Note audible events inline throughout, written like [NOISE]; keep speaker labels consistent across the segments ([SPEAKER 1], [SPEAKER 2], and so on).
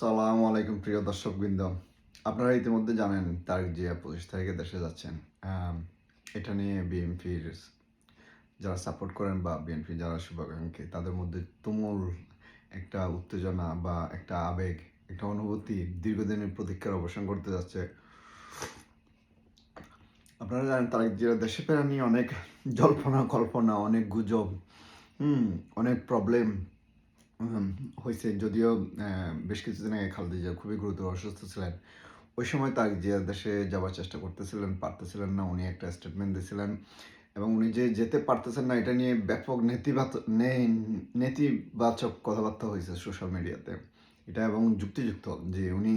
[SPEAKER 1] সালাম আলাইকুম প্রিয় দর্শকবৃন্দ। আপনারা ইতিমধ্যে জানেন তারিখ জিয়া পঁচিশ তারিখে দেশে যাচ্ছেন। এটা নিয়ে বিএনপির যারা সাপোর্ট করেন বা বিএনপি যারা শুভাকাঙ্ক্ষী, তাদের মধ্যে তুমুল একটা উত্তেজনা বা একটা আবেগ, একটা অনুভূতি দীর্ঘদিনের প্রতীক্ষার অবসান করতে যাচ্ছে। আপনারা জানেন তারিখ জিয়া দেশে ফেরা নিয়ে অনেক জল্পনা কল্পনা, অনেক গুজব, হুম, অনেক প্রবলেম হয়েছে যদিও বেশ কিছুদিন আগে খালেদা জিয়া খুবই গুরুতর অসুস্থ ছিলেন। ওই সময় তার জিয়া দেশে যাওয়ার চেষ্টা করতেছিলেন, পারতেছিলেন না। উনি একটা স্টেটমেন্ট দিয়েছিলেন এবং উনি যে যেতে পারতেছেন না, এটা নিয়ে ব্যাপক নেতিবাচক নেতিবাচক কথাবার্তা হয়েছে সোশ্যাল মিডিয়াতে এটা এবং যুক্তিযুক্ত যে উনি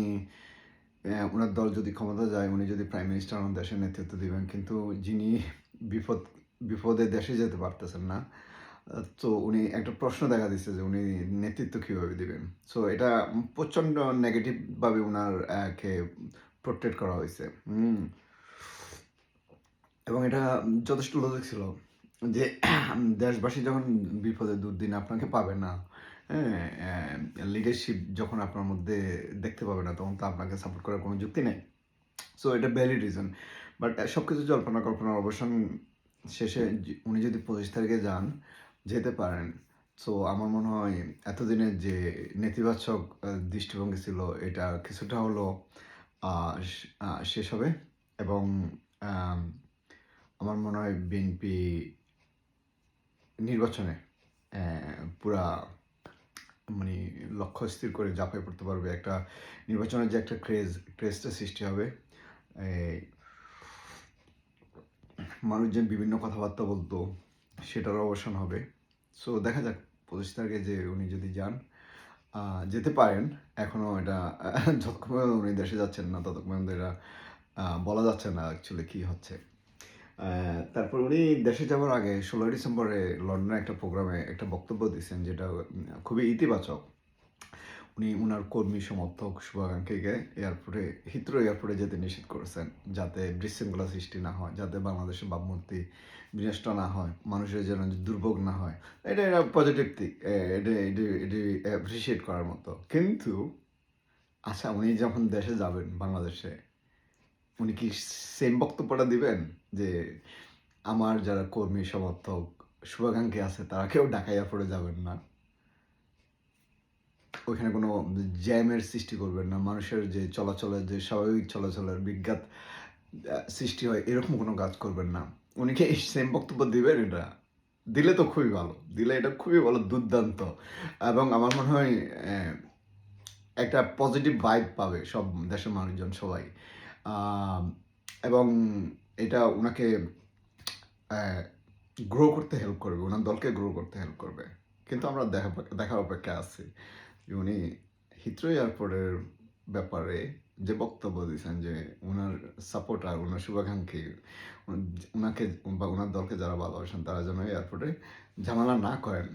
[SPEAKER 1] ওনার দল যদি ক্ষমতা যায়, উনি যদি প্রাইম মিনিস্টার আমাদের দেশের নেতৃত্ব দিবেন, কিন্তু যিনি বিপদ, বিপদে দেশে যেতে পারতেছেন না তো উনি একটা প্রশ্ন দেখা দিচ্ছে যে উনি নেতৃত্ব কীভাবে দিবেন? সো এটা প্রচণ্ড নেগেটিভ ভাবে উনার কে প্রোটেক্ট করা হয়েছে এবং এটা যথেষ্ট লজিক ছিল যে [CLEARS THROAT] দেশবাসী যখন বিপদে দুর্দিন আপনাকে পাবে না হ্যাঁ লিডারশিপ যখন আপনার মধ্যে দেখতে পাবে না, তখন তো আপনাকে সাপোর্ট করার কোনো যুক্তি নেই। সো এটা ভ্যালিড রিজন বাট সব কিছু জল্পনা কল্পনার অবসান শেষে উনি যদি পঁচিশ তারিখে যান যেতে পারেন। সো আমার মনে হয় এতদিনের যে নেতিবাচক দৃষ্টিভঙ্গি ছিল, এটা কিছুটা হলো শেষ হবে। এবং আমার মনে হয় বিএনপি নির্বাচনে পুরা মানে লক্ষ্য স্থির করে ঝাঁপাই পড়তে পারবে। একটা নির্বাচনের যে একটা ক্রেজ ক্রেজটা সৃষ্টি হবে, এই মানুষ যে বিভিন্ন কথাবার্তা বলতো সেটার অবসান হবে। সো দেখা যাক পঁচিশ তারিখে যে উনি যদি যান যেতে পারেন এখনও এটা যতক্ষণ উনি দেশে যাচ্ছেন না, ততক্ষণ এটা বলা যাচ্ছে না অ্যাকচুয়ালি কী হচ্ছে। তারপর উনি দেশে যাওয়ার আগে ষোলোই ডিসেম্বরে লন্ডনে একটা প্রোগ্রামে একটা বক্তব্য দিয়েছেন, যেটা খুবই ইতিবাচক। উনি ওনার কর্মী সমর্থক শুভাকাঙ্ক্ষীকে এয়ারপোর্টে হিত্রো এয়ারপোর্টে যেতে নিষেধ করেছেন যাতে বিশৃঙ্খলা সৃষ্টি না হয়, যাতে বাংলাদেশের ভাবমূর্তি বিনষ্ট না হয়, মানুষের যেন দুর্ভোগ না হয়। এটা এটা পজিটিভ দিক এটা, এটি এটি অ্যাপ্রিসিয়েট করার মতো। কিন্তু আচ্ছা উনি যখন দেশে যাবেন বাংলাদেশে, উনি কি সেম বক্তব্যটা দিবেন? যে আমার যারা কর্মী সমর্থক, শুভাকাঙ্ক্ষী আছে, তারা কেউ ঢাকা এয়ারপোর্টে যাবেন না? ওইখানে কোনো জ্যামের সৃষ্টি করবেন না, মানুষের যে চলাচলের যে স্বাভাবিক চলাচলের বিজ্ঞাত সৃষ্টি হয়, এরকম কোনো কাজ করবেন না। উনি কি সেম বক্তব্য দিবেন এটা? দিলে তো খুবই ভালো, দিলে এটা খুবই ভালো, দুর্দান্ত। এবং আমার মনে হয় একটা পজিটিভ ভাইব পাবে সব দেশের মানুষজন, সবাই। এবং এটা ওনাকে গ্রো করতে হেল্প করবে ওনার দলকে গ্রো করতে হেল্প করবে। কিন্তু আমরা দেখা দেখার অপেক্ষা আছি। উনি হিথ্রো এয়ারপোর্টের ব্যাপারে যে বক্তব্য দিয়েছেন যে ওনার সাপোর্টার ওনার শুভাকাঙ্ক্ষী ওনাকে বা ওনার দলকে যারা ভালোবাসেন, তারা যেন এয়ারপোর্টে ঝামেলা না করেন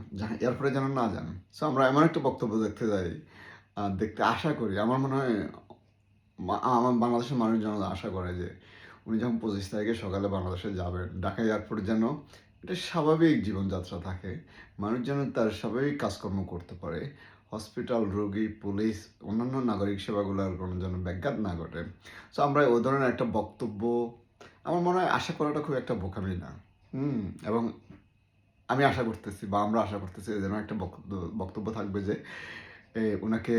[SPEAKER 1] এয়ারপোর্টে যেন না যান। সো আমরা এমন একটা বক্তব্য দেখতে যাই দেখতে আশা করি, আমার মনে হয় আমার বাংলাদেশের মানুষ যেন আশা করে যে উনি যখন পঁচিশ তারিখে সকালে বাংলাদেশে যাবেন, ঢাকা এয়ারপোর্ট যেন এটা স্বাভাবিক জীবনযাত্রা থাকে, মানুষ যেন তার স্বাভাবিক কাজকর্ম করতে পারে হসপিটাল, রোগী, পুলিশ, অন্যান্য নাগরিক সেবাগুলোর কোনো যেন ব্যাঘাত না ঘটে। সো আমরা ওই ধরনের একটা বক্তব্য, আমার মনে হয় আশা করাটা খুব একটা বোকামি না। হুম, এবং আমি আশা করতেছি বা আমরা আশা করতেছি যেন একটা বক্তব্য থাকবে যে ওনাকে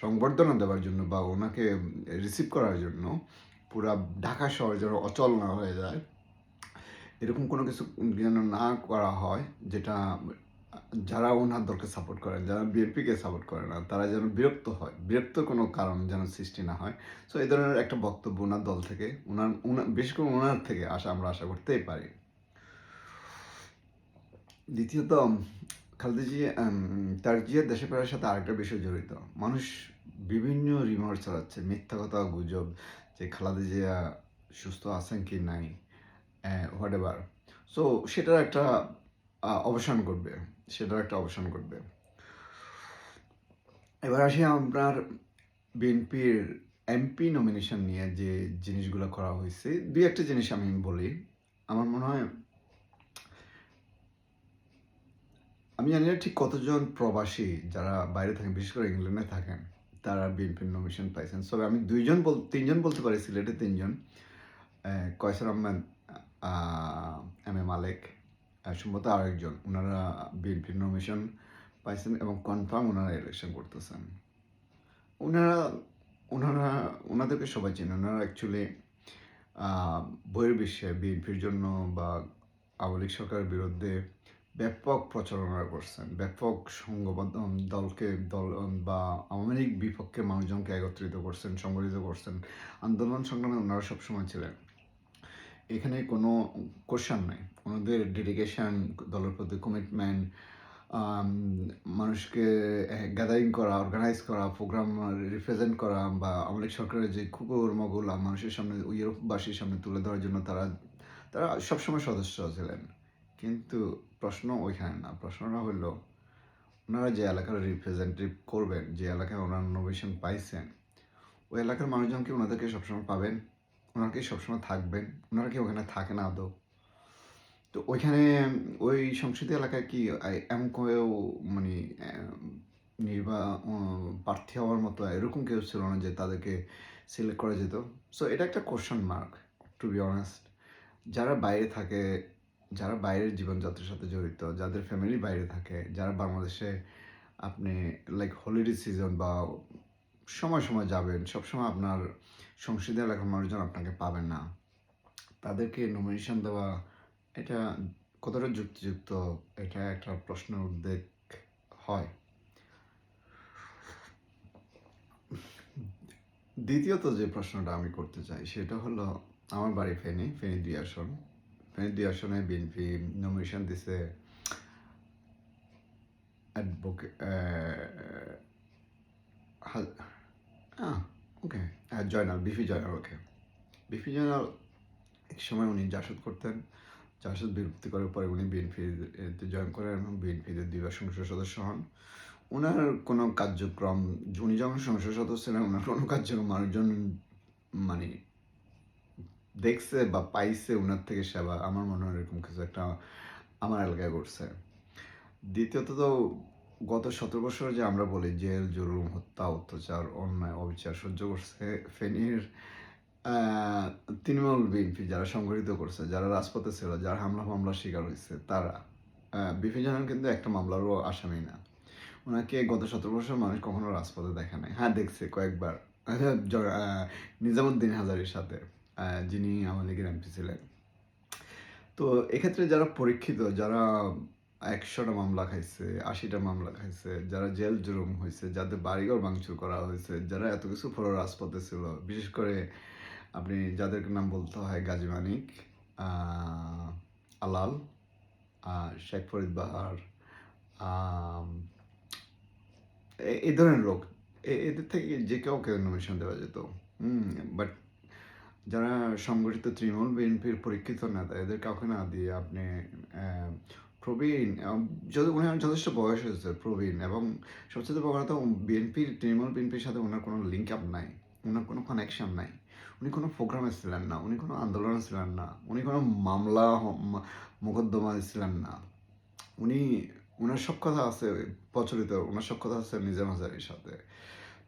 [SPEAKER 1] সংবর্ধনা দেওয়ার জন্য বা ওনাকে রিসিভ করার জন্য পুরা ঢাকা শহর যেন অচল না হয়ে যায়, এরকম কোনো কিছু যেন না করা হয়, যেটা যারা ওনার দলকে সাপোর্ট করেন যারা বিএনপিকে সাপোর্ট করে না তারা যেন বিরক্ত হয়। বিরক্ত কোনো কারণ যেন সৃষ্টি না হয়। সো এই ধরনের একটা বক্তব্য ওনার দল থেকে ওনার বিশেষ করে ওনার থেকে আশা আমরা আশা করতেই পারি। দ্বিতীয়ত খালেদা জিয়া উম, তার জিয়ার দেশে ফেরার সাথে আরেকটা বিষয় জড়িত। মানুষ বিভিন্ন রিমার চালাচ্ছে মিথ্যা কথা গুজব যে খালেদা জিয়া সুস্থ আছেন কি নাই হোয়াট এভার সো সেটার একটা অবসান ঘটবে। সেটার একটা অবসান ঘটবে এবার আসি আপনার বিএনপির এমপি নমিনেশন নিয়ে যে জিনিসগুলো করা হয়েছে। দুই একটা জিনিস আমি বলি। আমার মনে হয় আমি জানি না ঠিক কতজন প্রবাসী যারা বাইরে থাকেন বিশেষ করে ইংল্যান্ডে থাকেন তারা বিএনপির নমিশন পাইছেন। তবে আমি দুইজন বল তিনজন বলতে পারি সিলেটে তিনজন। কয়সার আহমেদ আহ, এম এ মালেক সম্ভবত আরেকজন। ওনারা বিএনপির নমিশন পাইছেন এবং কনফার্ম ওনারা ইলেকশন করতেছেন। ওনারা ওনারা ওনাদেরকে সবাই চেনে। ওনারা অ্যাকচুয়ালি বহির্বিশ্বে বিএনপির জন্য বা আওয়ামী লীগ সরকারের বিরুদ্ধে ব্যাপক প্রচারণা করছেন। ব্যাপক সংঘবদ্ধ দলকে, দল, বা আওয়ামী লীগ বিপক্ষে মানুষজনকে একত্রিত করছেন, সংগঠিত করছেন। আন্দোলন সংগ্রামে ওনারা সবসময় ছিলেন। এখানে কোনো কোশ্চান নাই। ওনাদের ডেডিকেশন দলের প্রতি কমিটমেন্ট মানুষকে গ্যাদারিং করা অর্গানাইজ করা প্রোগ্রাম রিপ্রেজেন্ট করা বা লীগ সরকারের যে কুকুরমগুলো মানুষের সামনে, ইউরোপবাসীর সামনে তুলে ধরার জন্য তারা তারা সবসময় সদস্য ছিলেন। কিন্তু প্রশ্ন ওইখানে না। প্রশ্নটা হলো ওনারা যে এলাকার রিপ্রেজেন্টেটিভ করবেন, যে এলাকায় ওনারা নমিনেশন পাইছেন, ওই এলাকার মানুষজন কি ওনাদেরকে সবসময় পাবেন? ওনারা কি সবসময় থাকবেন। ওনারা কি ওখানে থাকেন আদৌ। তো ওইখানে, ওই সংসদীয় এলাকায় কি এমন কেউ মানে নির্বা প্রার্থী হওয়ার মতো এরকম কেউ ছিল না যে তাদেরকে সিলেক্ট করা যেত? সো এটা একটা question mark to be honest যারা বাইরে থাকে, যারা বাইরের জীবনযাত্রার সাথে জড়িত, যাদের ফ্যামিলি বাইরে থাকে, যারা বাংলাদেশে আপনি লাইক হলিডে সিজন বা সময় সময় যাবেন। সবসময় আপনার সংসদীয় এলাকার মানুষজন আপনাকে পাবেন না। তাদেরকে নমিনেশন দেওয়া, এটা কতটা যুক্তিযুক্ত? এটা একটা প্রশ্ন উদ্বেগ হয়। দ্বিতীয়ত যে প্রশ্নটা আমি করতে চাই, সেটা হলো আমার বাড়ি ফেনী ফেনী দুই আসন। ফেনী দুই আসনে বিএনপি নমিনেশন দিছে অ্যাডভোকেট ওকে জয়নাল বিফি জয়নাল ওকে বিফি জয়নাল এক সময় উনি জাসদ করতেন। জাসদ বিরক্তি করার পরে উনি বিএনপিতে জয়েন করেন এবং বিএনপিতে দুইবার সংসদ সদস্য হন। ওনার কোনো কার্যক্রম, উনি যখন সংসদ সদস্য ছিলেন ওনার কোনো কার্যক্রম মানুষজন মানে দেখছে বা পাইছে ওনার থেকে সেবা। আমার মনে হয় এরকম কিছু একটা আমার এলাকায় করছে দ্বিতীয়ত তো গত সতেরো বছর যে আমরা বলি জেল, জুলুম, হত্যা, অত্যাচার, অন্যায়, অবিচার সহ্য করছে ফেনীর তৃণমূল বিএনপি যারা সংগঠিত করছে, যারা রাজপথে ছিল, যারা হামলা মামলার শিকার হয়েছে, তারা বিপি জানান কিন্তু একটা মামলারও আসামি না। ওনাকে গত সতেরো বছর মানুষ কখনো রাজপথে দেখে নাই। হ্যাঁ দেখছে কয়েকবার। [LAUGHS] নিজামুদ্দিন হাজারের সাথে যিনি আওয়ামী লীগের এমপি ছিলেন। তো এক্ষেত্রে যারা পরীক্ষিত, যারা একশোটা মামলা খাইছে, আশিটা মামলা খাইছে, যারা জেল জুলুম হয়েছে যাদের বাড়িঘর ভাঙচুর করা হয়েছে যারা এত কিছু পরে রাজপথে ছিল। বিশেষ করে আপনি যাদের নাম বলতে হয় গাজী মানিক আলাল শেখ ফরিদ বাহার এই ধরনের লোক। এদের থেকে যে কেউ কেউ নমিনেশন দেওয়া যেত। বাট যারা সংগঠিত তৃণমূল বিএনপির পরীক্ষিত নেতা, এদের কাউকে না দিয়ে আপনি প্রবীণ আহ, যদি উনার যথেষ্ট বয়স হয়েছে প্রবীণ এবং সবচেয়ে বড় কথা বিএনপির তৃণমূল বিএনপির সাথে ওনার কোনো লিঙ্ক আপ নাই ওনার কোনো কানেকশন নাই। উনি কোনো প্রোগ্রামে ছিলেন না উনি কোনো আন্দোলনে ছিলেন না উনি কোনো মামলা হ- মা- মোকদ্দমায় ছিলেন না। উনি ওনার সব কথা আছে প্রচলিত ওনার সব কথা আছে নিজাম হাজারির সাথে।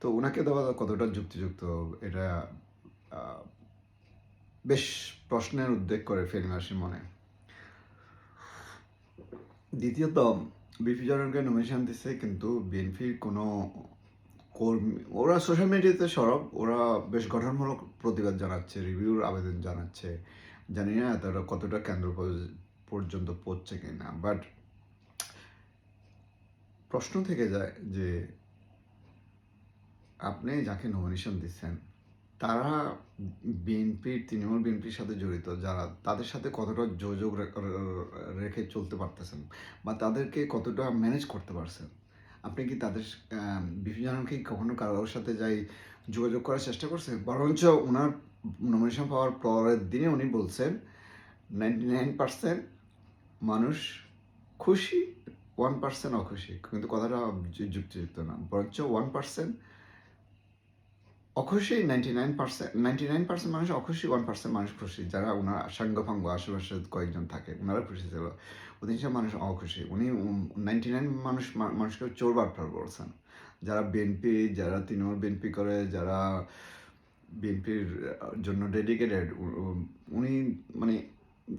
[SPEAKER 1] তো ওনাকে দেওয়া কতটা যুক্তিযুক্ত এটা বেশ প্রশ্নের উদ্বেগ করে ফেরিমাসি মনে। দ্বিতীয়ত বিপি জনকে নমিনেশন দিচ্ছে কিন্তু বিএনপির কোনো কর্মী, ওরা সোশ্যাল মিডিয়াতে সরব, ওরা বেশ গঠনমূলক প্রতিবাদ জানাচ্ছে রিভিউর আবেদন জানাচ্ছে। জানি না তারা কতটা কেন্দ্র পর্য- পর্যন্ত পৌঁছছে কিনা বাট প্রশ্ন থেকে যায় যে আপনি যাকে নমিনেশন দিচ্ছেন তারা বিএনপির তৃণমূল বিএনপির সাথে জড়িত, যারা তাদের সাথে কতটা যোগাযোগ রেখে চলতে পারতেছেন বা তাদেরকে কতটা ম্যানেজ করতে পারছেন? আপনি কি তাদের বিভিন্ন কি কখনো কারোর সাথে যাই যোগাযোগ করার চেষ্টা করছেন? বরঞ্চ ওনার নমিনেশন পাওয়ার পরের দিনে উনি বলছেন নাইনটি নাইন পার্সেন্ট মানুষ খুশি ওয়ান পার্সেন্ট অখুশি। কিন্তু কথাটা যুক্তিযুক্ত না। বরঞ্চ one percent অখুশি ninety nine percent ninety nine percent মানুষ অখুশি ওয়ান পার্সেন্ট মানুষ খুশি। যারা ওনার সাঙ্গ ফাঙ্গ আশেপাশে কয়েকজন থাকে ওনারা খুশি ছিল। অধিকাংশ মানুষ অখুশি। উনি নাইনটি নাইন মানুষ মানুষকে চোর বাটপার বলছেন যারা বিএনপি যারা তৃণমূল বিএনপি করে, যারা বিএনপির জন্য ডেডিকেটেড উনি মানে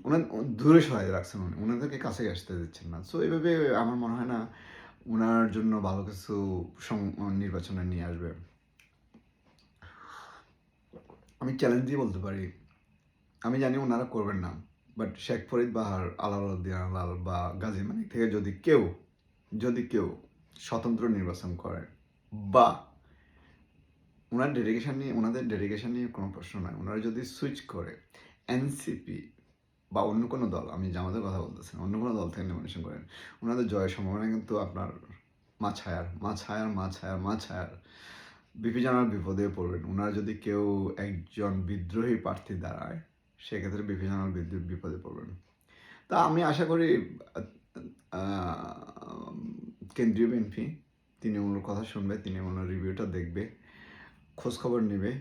[SPEAKER 1] ওনার দূরে সহায় রাখছেন উনি। ওনাদেরকে কাছে আসতে দিচ্ছেন না। সো এভাবে আমার মনে হয় না ওনার জন্য ভালো কিছু নির্বাচনে নিয়ে আসবে। আমি চ্যালেঞ্জ দিয়ে বলতে পারি। আমি জানি ওনারা করবেন না বাট শেখ ফরিদ বাহার আলাউদ্দিন আলাল বা গাজী মানিক থেকে যদি কেউ যদি কেউ স্বতন্ত্র নির্বাচন করে বা ওনার ডেডিকেশন নিয়ে, ওনাদের ডেডিকেশন নিয়ে কোনো প্রশ্ন নয় ওনারা যদি সুইচ করে এনসিপি বা অন্য কোনো দল, আমি জামাতের কথা বলতেছি অন্য কোনো দল থেকে নমিনেশন করেন, ওনাদের জয়ের সম্ভাবনা কিন্তু আপনার মা ছায়ার মা ছায়ার মা ছায়ার মা ছায়ার বিপি জানার বিপদে পড়বেন। ওনারা যদি কেউ একজন বিদ্রোহী প্রার্থী দাঁড়ায়, সেক্ষেত্রে বিপি বিপদে পড়বেন। তা আমি আশা করি কেন্দ্রীয় বিএনপি তিনি ওনার কথা শুনবে, তিনি ওনার রিভিউটা দেখবে খোঁজ খবর নেবে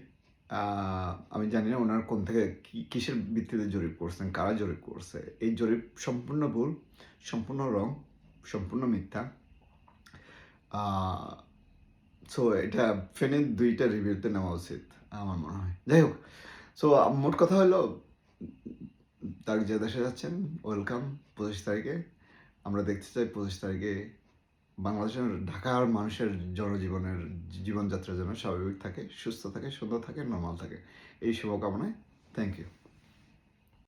[SPEAKER 1] আমি জানি না ওনার কোন থেকে কিসের ভিত্তিতে জরিপ করছেন, কারা জরিপ করছে। এই জরিপ সম্পূর্ণ ভুল, সম্পূর্ণ রং, সম্পূর্ণ মিথ্যা। সো এটা ফেনের দুইটা রিভিউতে নেওয়া উচিত, আমার মনে হয়। যাই হোক সো মোট কথা হলো, তার যে দেশে যাচ্ছেন ওয়েলকাম পঁচিশ তারিখে। আমরা দেখতে চাই পঁচিশ তারিখে বাংলাদেশের ঢাকার মানুষের জনজীবনের জীবনযাত্রা যেন স্বাভাবিক থাকে, সুস্থ থাকে, সুন্দর থাকে নর্মাল থাকে। এই শুভকামনায় থ্যাংক ইউ